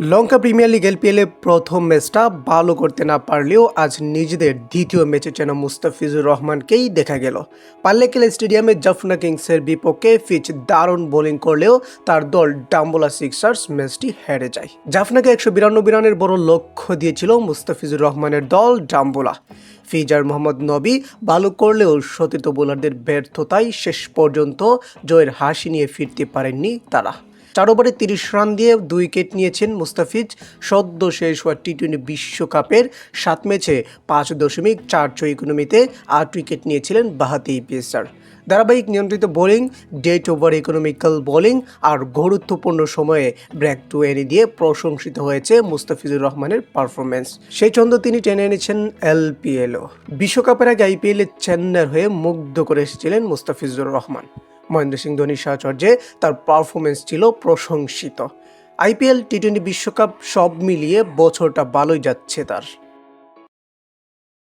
লঙ্কা premier league এলপিএলে প্রথম ম্যাচটা ভালো করতে না পারলেও আজ নিজেদের দ্বিতীয় ম্যাচে চেনা মুস্তাফিজুর রহমানকেই দেখা গেল। পাল্লেকেল স্টেডিয়ামে জাফনা কিংসের বিপক্ষে ফিচ দারুণ বোলিং করলেও তার দল ডাম্বোলা সিক্সার্স ম্যাচটি হেরে যায়। জাফনাকে একশো বিরানব্বই রানের বড় লক্ষ্য দিয়েছিল মুস্তাফিজুর রহমানের দল ডাম্বোলা। ফিজার মোহাম্মদ নবী ভালো করলেও সতীর্থ বোলারদের ব্যর্থতায় শেষ পর্যন্ত জয়ের হাসি নিয়ে ফিরতে পারেননি তারা। চার ওভারে তিরিশ রান দিয়ে দুই উইকেট নিয়েছেন মুস্তাফিজ। সদ্য শেষ হওয়া টি টোয়েন্টি বিশ্বকাপের সাত ম্যাচে পাঁচ দশমিক চার ছয় ইকোনমিতে আট উইকেট নিয়েছিলেন বাহাতি পেসার। ধারাবাহিক নিয়ন্ত্রিত bowling, death over economical bowling আর গুরুত্বপূর্ণ সময়ে ব্র্যাক টু এনে দিয়ে প্রশংসিত হয়েছে মুস্তাফিজুর রহমানের পারফরমেন্স সেই ছন্দ তিনি টেনে এনেছেন এলপিএলও বিশ্বকাপের আগে আইপিএলে চেন্নাইয়ের হয়ে মুগ্ধ করে এসেছিলেন মুস্তাফিজুর রহমান। মহেন্দ্র সিং ধোনি সাহচর্যে তার পারফরমেন্স ছিল প্রশংসিত। আইপিএল টি টোয়েন্টি বিশ্বকাপ সব মিলিয়ে বছরটা ভালোই যাচ্ছে তার।